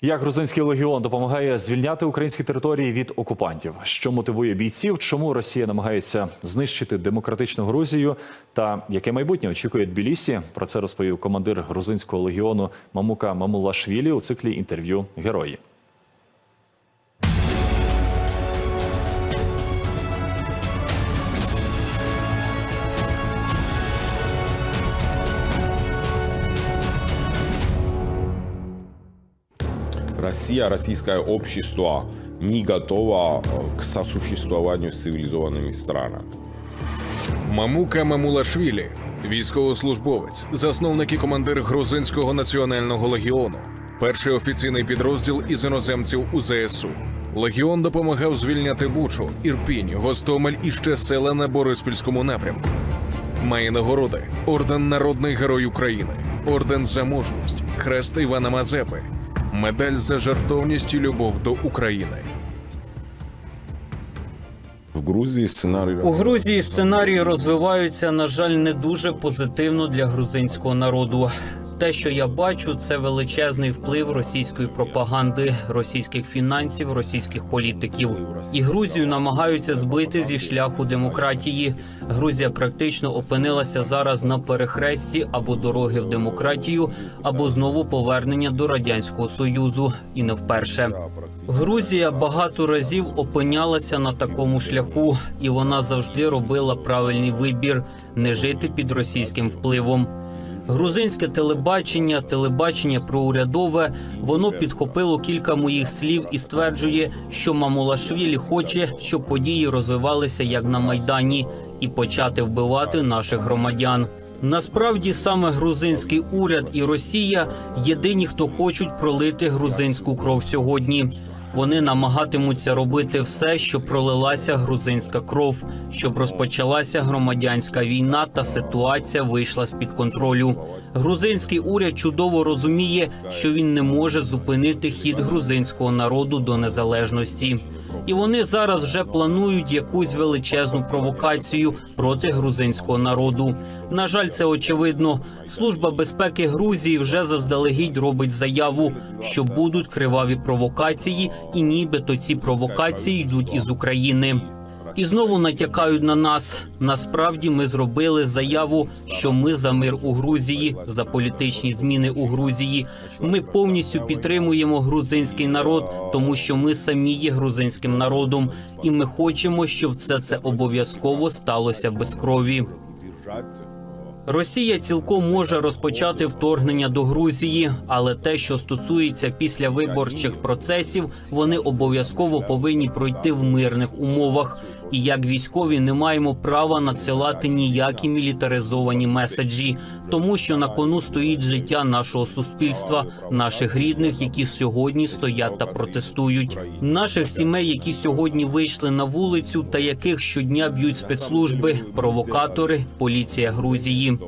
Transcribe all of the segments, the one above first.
Як грузинський легіон допомагає звільняти українські території від окупантів? Що мотивує бійців? Чому Росія намагається знищити демократичну Грузію? Та яке майбутнє очікує Тбілісі? Про це розповів командир грузинського легіону Мамука Мамулашвілі у циклі інтерв'ю Герої. Россия, российское общество не готово э, к сосуществованию с цивилизованными странами. Мамука Мамулашвілі, військовослужбовець, засновник і командир Грузинського національного легіону, перший офіційний підрозділ із іноземців у ЗСУ. Легіон допомагав звільняти Бучу, Ірпінь, Гостомель і ще села на Бориспільському напрямку. Має нагороди: орден Народний Герой України, орден за мужність, хрест Івана Мазепи, медаль за жертовність і любов до України. В Грузії сценарій У Грузії сценарії розвиваються, на жаль, не дуже позитивно для грузинського народу. Те, що я бачу, це величезний вплив російської пропаганди, російських фінансів, російських політиків. І Грузію намагаються збити зі шляху демократії. Грузія практично опинилася зараз на перехресті або дороги в демократію, або знову повернення до радянського союзу, і не вперше. Грузія багато разів опинялася на такому шляху, і вона завжди робила правильний вибір не жити під російським впливом. Грузинське телебачення, телебачення проурядове, воно підхопило кілька моїх слів і стверджує, що Мамулашвілі хоче, щоб події розвивалися як на майдані, і почати вбивати наших громадян. Насправді саме грузинський уряд і Росія єдині, хто хочуть пролити грузинську кров сьогодні. Вони намагатимуться робити все, щоб пролилася грузинська кров, щоб розпочалася громадянська війна та ситуація вийшла з під контролю. Грузинський уряд чудово розуміє, що він не може зупинити хід грузинського народу до незалежності. І вони зараз вже планують якусь величезну провокацію проти грузинського народу. На жаль, це очевидно. Служба безпеки Грузії вже заздалегідь робить заяву, що будуть криваві провокації, і нібито ці провокації йдуть із України. І знову натякають на нас. Насправді ми зробили заяву, що ми за мир у Грузії, за політичні зміни у Грузії. Ми повністю підтримуємо грузинський народ, тому що ми самі є грузинським народом, і ми хочемо, щоб все це обов'язково сталося без крові. Росія цілком може розпочати вторгнення до Грузії, але те, що стосується післявиборчих процесів, вони обов'язково повинні пройти в мирних умовах. І як військові не маємо права надсилати ніякі мілітаризовані меседжі, тому що на кону стоїть життя нашого суспільства, наших рідних, які сьогодні стоять та протестують, наших сімей, які сьогодні вийшли на вулицю, та яких щодня б'ють спецслужби, провокатори, поліція Грузії.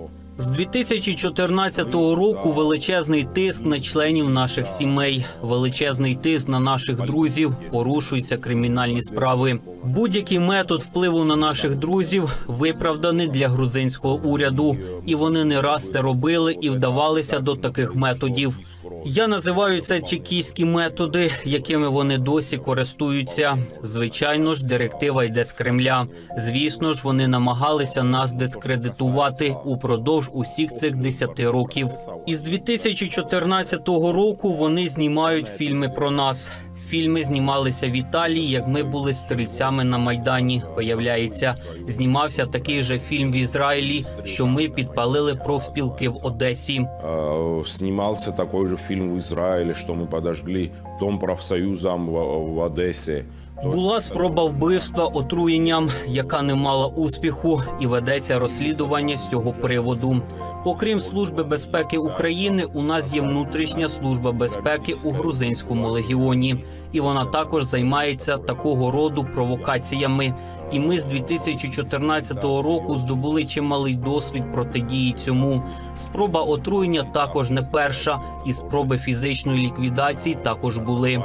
З 2014 року величезний тиск на членів наших сімей, величезний тиск на наших друзів, порушуються кримінальні справи. Будь-який метод впливу на наших друзів виправданий для грузинського уряду, і вони не раз це робили і вдавалися до таких методів. Я називаю це чекійські методи, якими вони досі користуються. Звичайно ж, директива йде з Кремля. Звісно ж, вони намагалися нас дискредитувати упродовж усіх цих 10 років. Із 2014 року вони знімають фільми про нас. Фільми знімалися в Італії, як ми були стрільцями на майдані. Виявляється, знімався такий же фільм в Ізраїлі, що ми підпалили профспілки в Одесі. Снимался такой же фильм в Израиле, что мы подожгли дом профсоюзам в, есть Була спроба вбивства отруєнням, яка не мала успіху, і ведеться розслідування з цього приводу. Окрім служби безпеки України, у нас є внутрішня служба безпеки у грузинському легіоні, і вона також займається такого роду провокаціями. І ми з 2014 року здобули чималий досвід протидії цьому. Спроба отруєння також не перша, і спроби фізичної ліквідації також були.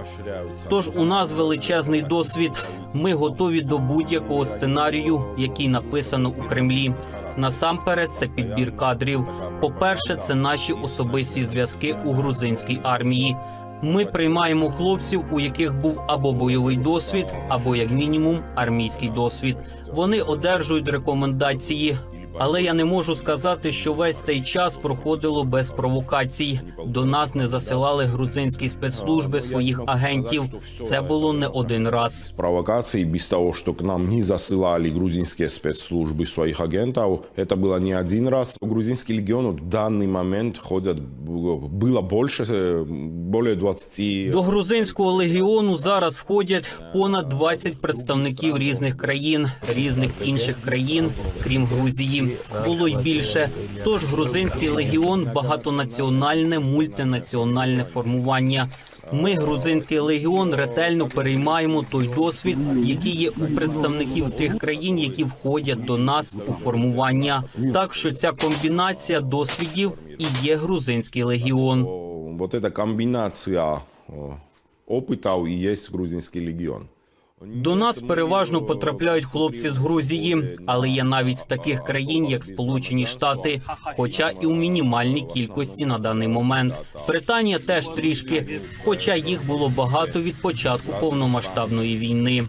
Тож у нас величезний досвід. Ми готові до будь-якого сценарію, який написано у Кремлі. Насамперед, це підбір кадрів. По-перше, це наші особисті зв'язки у грузинській армії. Ми приймаємо хлопців, у яких був або бойовий досвід, або як мінімум армійський досвід. Вони одержують рекомендації Але я не можу сказати, що весь цей час проходило без провокацій. До нас не засилали грузинські спецслужби своїх агентів. Це було не один раз. Провокации без того, что к нам не засылали грузинские спецслужбы своих агентов, это было не один раз. В грузинский легион в данный момент ходят, было больше, э, более 20 До грузинського легіону зараз входять понад 20 представників різних країн, різних інших країн, крім Грузії. Було й більше. Тож грузинський легіон багатонаціональне мультинаціональне формування. Ми, грузинський легіон, ретельно переймаємо той досвід, який є у представників тих країн, які входять до нас у формування. Так що ця комбінація досвідів і є грузинський легіон. Вот эта комбинация о, опытов и есть грузинский легион. До нас переважно потрапляють хлопці з Грузії, але є навіть з таких країн, як Сполучені Штати, хоча і у мінімальній кількості на даний момент. Британія теж трішки, хоча їх було багато від початку повномасштабної війни.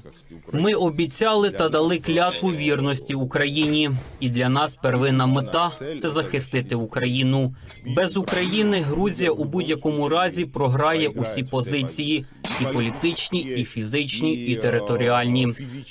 Ми обіцяли та дали клятву вірності Україні, і для нас первинна мета це захистити Україну. Без України Грузія у будь-якому разі програє усі позиції, і політичні, і фізичні, і територіальні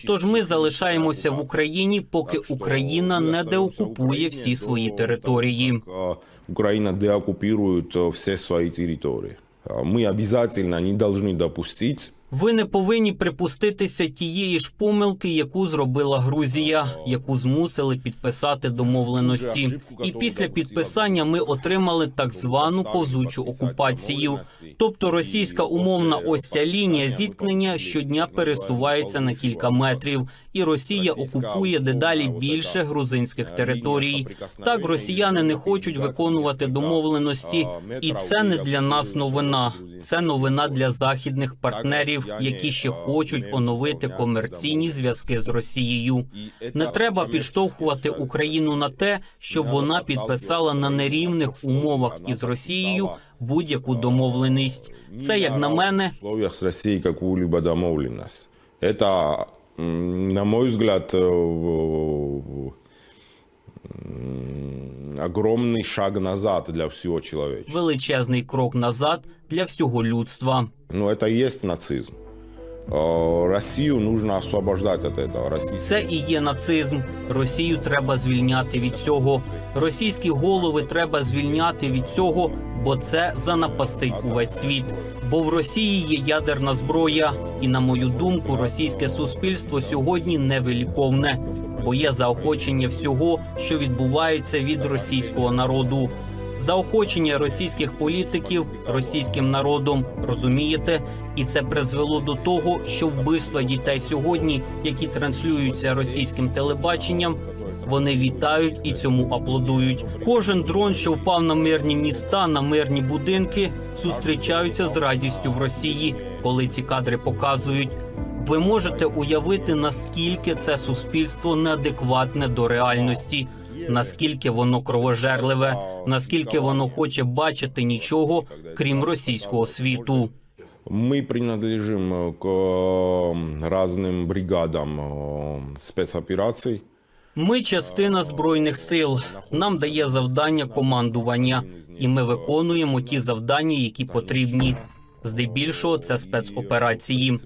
Тож ми залишаємося в Україні, поки Україна не деокупує всі свої території. Э, Украина деоккупирует э, все свои территории. Э, Мы обязательно не должны допустить ви не повинні припуститися тієї ж помилки, яку зробила Грузія, яку змусили підписати домовленості. І після підписання ми отримали так звану повзучу окупацію. Тобто російська умовна ось ця лінія зіткнення щодня пересувається на кілька метрів, і Росія окупує дедалі більше грузинських територій. Так росіяни не хочуть виконувати домовленості, і це не для нас новина. Це новина для західних партнерів, які ще хочуть оновити комерційні зв'язки з Росією. Не треба підштовхувати Україну на те, щоб вона підписала на нерівних умовах із Росією будь-яку домовленість. Це як на мене, в условиях с Россией какую-либо домовленность. Это, м, на мой взгляд, э, м, огромный шаг назад для всего человечества. величезний крок назад для всього людства. Ну, это и есть нацизм. Э, Россию нужно освобождать от этого. Российские Це і є нацизм. Росію треба звільняти від цього. Російські голови треба звільняти від цього, бо це занапастить увесь світ. Бо в Росії є ядерна зброя, і на мою думку, російське суспільство сьогодні невиліковне, бо є заохочення всього, що відбувається від російського народу. Заохочення російських політиків російським народом, розумієте, і це призвело до того, що вбивства дітей сьогодні, які транслюються російським телебаченням, вони вітають і цьому аплодують. Кожен дрон, що впав на мирні міста, на мирні будинки, зустрічаються з радістю в Росії, коли ці кадри показують. Ви можете уявити, наскільки це суспільство неадекватне до реальності, наскільки воно кровожерливе, наскільки воно хоче бачити нічого, крім російського світу. Мы принадлежим э, к э, разным бригадам э, спецопераций. Ми частина збройних сил. Нам дає завдання командування, і ми виконуємо ті завдання, які потрібні. Здебільшого це спецоперації.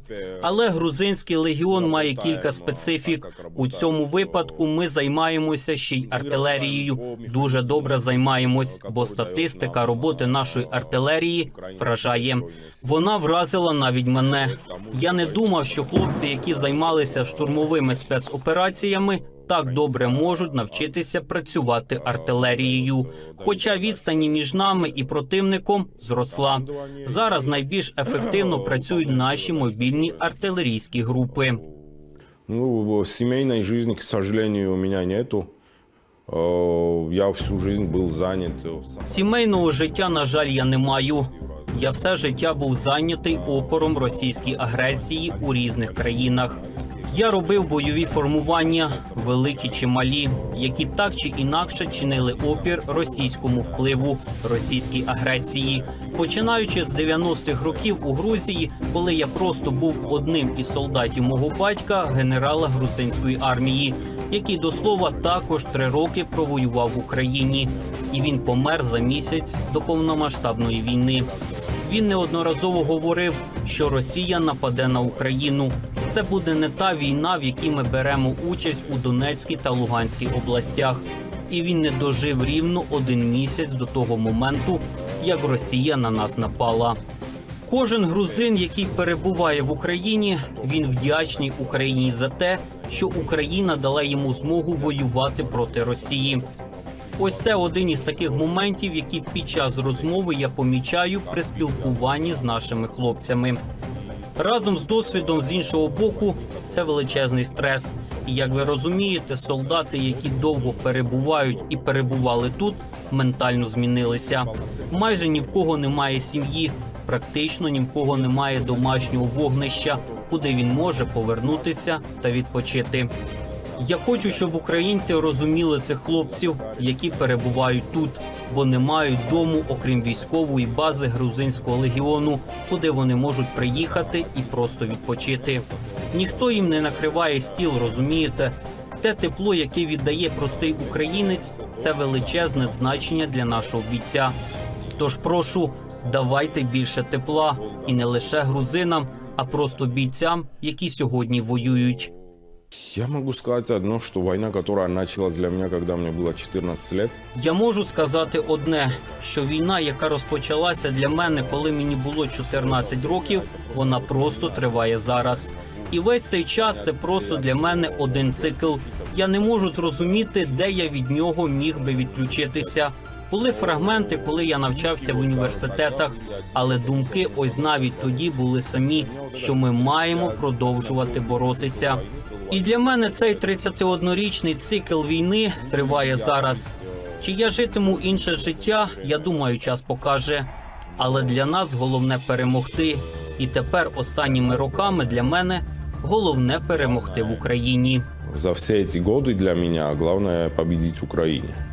Але грузинський легіон має кілька специфік. У цьому випадку ми займаємося ще й артилерією. Дуже добре займаємось, бо статистика роботи нашої артилерії вражає. Вона вразила навіть мене. Я не думав, що хлопці, які займалися штурмовими спецопераціями, так добре можуть навчитися працювати артилерією. Хоча відстані між нами і противником зросла. Зараз найбільш ефективно працюють наші мобільні артилерійські групи. Ну, семейной жизни, к сожалению, у меня нету. Э, Я всю жизнь был занят. э, сам- Сімейного життя, на жаль, я не маю. Я все життя був зайнятий опором російській агресії у різних країнах. Я робив бойові формування, великі чи малі, які так чи інакше чинили опір російському впливу, російській агресії. Починаючи з 90-х років у Грузії, коли я просто був одним із солдатів мого батька, генерала грузинської армії, який до слова також три роки провоював в Україні, і він помер за місяць до повномасштабної війни. Він неодноразово говорив, що Росія нападе на Україну. Це буде не та війна, в якій ми беремо участь у Донецькій та Луганській областях. І він не дожив рівно один місяць до того моменту, як Росія на нас напала. Кожен грузин, який перебуває в Україні, він вдячний Україні за те, що Україна дала йому змогу воювати проти Росії. Ось це один із таких моментів, які під час розмови я помічаю при спілкуванні з нашими хлопцями. Разом з досвідом з іншого боку, це величезний стрес. І як ви розумієте, солдати, які довго перебувають і перебували тут, ментально змінилися. Майже ні в кого немає сім'ї, практично ні в кого немає домашнього вогнища, куди він може повернутися та відпочити. Я хочу, щоб українці розуміли цих хлопців, які перебувають тут, бо не мають дому, окрім військової бази грузинського легіону, куди вони можуть приїхати і просто відпочити. Ніхто їм не накриває стіл, розумієте? Те тепло, яке віддає простий українець, це величезне значення для нашого бійця. Тож прошу, давайте більше тепла і не лише грузинам, а просто бійцям, які сьогодні воюють. Я могу сказать одно, что война, которая началась для меня, когда мне было 14 лет, Я можу сказати одне: що війна, яка розпочалася для мене, коли мені було 14 років, вона просто триває зараз. І весь цей час це просто для мене один цикл. Я не можу зрозуміти, де я від нього міг би відключитися. Були фрагменти, коли я навчався в університетах, але думки ось навіть тоді були самі, що ми маємо продовжувати боротися. І для мене цей 31-річний цикл війни триває зараз. Чи я житиму інше життя, я думаю, час покаже. Але для нас головне перемогти. І тепер останніми роками для мене головне перемогти в Україні. за все ці роки для мене головне побідіть Украине.